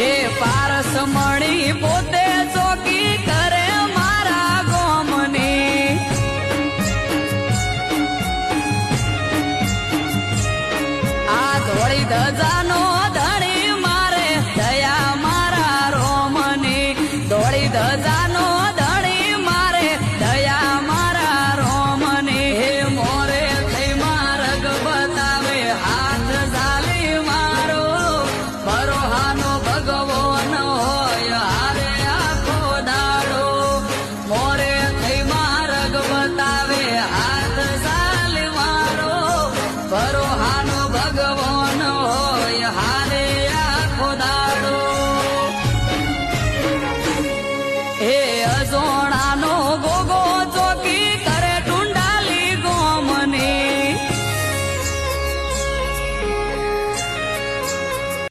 એ પારસ મણી પોતે ચોકી કરે મારા ગોમની. આ ધોળી ધજા Hey.